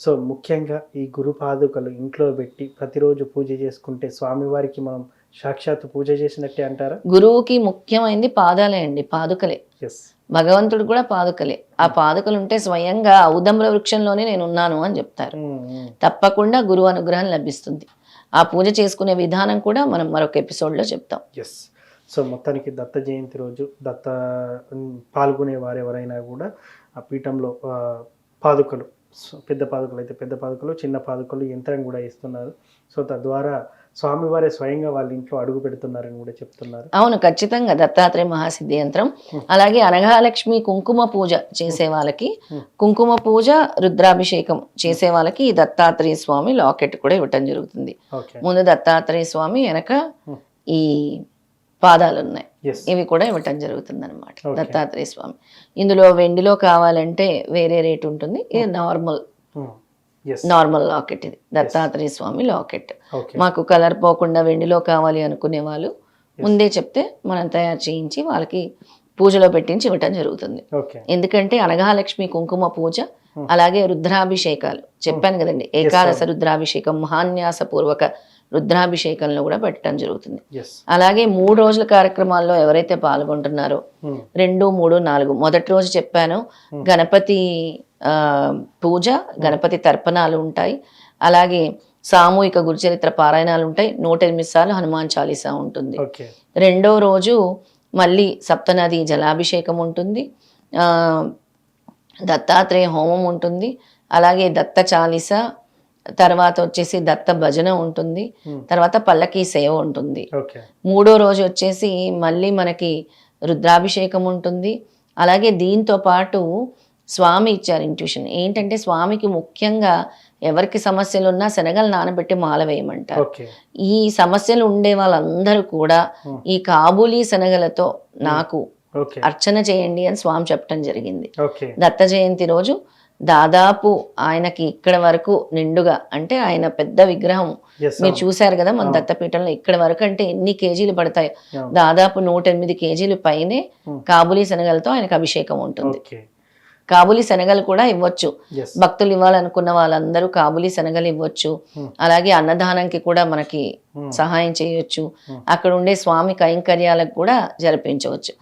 So ముఖ్యంగా ఈ గురు పాదుకలు ఇంట్లో పెట్టి ప్రతిరోజు పూజ చేసుకుంటే స్వామివారికి మనం సాక్షాత్ పూజ చేసినట్టే అంటారా? గురువుకి ముఖ్యమైనది పాదాలే అండి పాదుకలే. భగవంతుడు కూడా పాదుకలే. ఆ పాదుకలు ఉంటే స్వయంగా ఔదంబర వృక్షంలోనే నేను ఉన్నాను అని చెప్తారు. తప్పకుండా గురువు అనుగ్రహం లభిస్తుంది. ఆ పూజ చేసుకునే విధానం కూడా మనం మరొక ఎపిసోడ్లో చెప్తాం. ఎస్ సో మొత్తానికి దత్త జయంతి రోజు దత్త పాల్గొనే వారు ఎవరైనా కూడా ఆ పీఠంలో పాదుకలు పెద్ద పాదుకలు అయితే పెద్ద పాదుకలు చిన్న పాదుకలు యంత్రం కూడా ఇస్తున్నారు. సో తద్వారా స్వామివారే స్వయంగా వాళ్ళ ఇంట్లో అడుగు పెడుతున్నారని కూడా చెప్తున్నారు. అవును ఖచ్చితంగా దత్తాత్రేయ మహాసిద్ధి యంత్రం. అలాగే అనఘాలక్ష్మి కుంకుమ పూజ చేసే వాళ్ళకి. కుంకుమ పూజ రుద్రాభిషేకం చేసే వాళ్ళకి ఈ దత్తాత్రేయ స్వామి లాకెట్ కూడా ఇవ్వటం జరుగుతుంది. ముందు దత్తాత్రేయ స్వామి వెనక. ఈ పాదాలు ఉన్నాయి ఇవి కూడా ఇవ్వటం జరుగుతుంది అనమాట. దత్తాత్రేయ స్వామి. ఇందులో వెండిలో కావాలంటే వేరే రేట్ ఉంటుంది. ఇది నార్మల్. ఎస్ నార్మల్ లాకెట్ ఇది. దత్తాత్రేయ స్వామి లాకెట్. మాకు కలర్ పోకుండా వెండిలో కావాలి అనుకునే వాళ్ళు ముందే చెప్తే మనం తయారు చేయించి వాళ్ళకి పూజలో పెట్టించి ఇవ్వటం జరుగుతుంది. ఎందుకంటే అనఘాలక్ష్మి కుంకుమ పూజ అలాగే రుద్రాభిషేకాలు. చెప్పాను కదండి ఏకాదశ రుద్రాభిషేకం మహాన్యాస పూర్వక రుద్రాభిషేకంలో కూడా పెట్టడం జరుగుతుంది. అలాగే మూడు రోజుల కార్యక్రమాల్లో ఎవరైతే పాల్గొంటున్నారో రెండు మూడు నాలుగు మొదటి రోజు చెప్పాను గణపతి ఆ, పూజ గణపతి తర్పణాలు ఉంటాయి. అలాగే సామూహిక గురుచరిత్ర పారాయణాలు ఉంటాయి. నూట ఎనిమిది సార్లు హనుమాన్ చాలీసా ఉంటుంది. రెండో రోజు మళ్ళీ సప్తనది జలాభిషేకం ఉంటుంది. దత్తాత్రేయ హోమం ఉంటుంది. అలాగే దత్త చాలీస తర్వాత వచ్చేసి దత్త భజన ఉంటుంది. Hmm. తర్వాత పల్లకి సేవ ఉంటుంది. మూడో రోజు వచ్చేసి మళ్ళీ మనకి రుద్రాభిషేకం ఉంటుంది. అలాగే దీంతో పాటు స్వామి ఇచ్చారు ఇంట్యూషన్ ఏంటంటే స్వామికి ముఖ్యంగా ఎవరికి సమస్యలు ఉన్నా శనగలు నానబెట్టి మాల వేయమంటారు. ఈ సమస్యలు ఉండే వాళ్ళందరూ కూడా. ఈ కాబూలీ శనగలతో నాకు అర్చన చేయండి అని స్వామి చెప్పడం జరిగింది. దత్త జయంతి రోజు దాదాపు ఆయనకి ఇక్కడ వరకు నిండుగా అంటే ఆయన పెద్ద విగ్రహం మీరు చూశారు కదా మన దత్తపీఠంలో ఇక్కడ వరకు అంటే ఎన్ని కేజీలు పడతాయి. దాదాపు నూట ఎనిమిది కేజీలు పైనే. కాబూలీ శనగలతో ఆయనకు అభిషేకం ఉంటుంది. కాబూలీ శనగలు కూడా ఇవ్వచ్చు భక్తులు ఇవ్వాలనుకున్న వాళ్ళందరూ కాబూలీ శనగలు ఇవ్వచ్చు Hmm. అలాగే అన్నదానంకి కూడా మనకి Hmm. సహాయం చేయొచ్చు Hmm. అక్కడ ఉండే స్వామి కైంకర్యాలకు కూడా జరిపించవచ్చు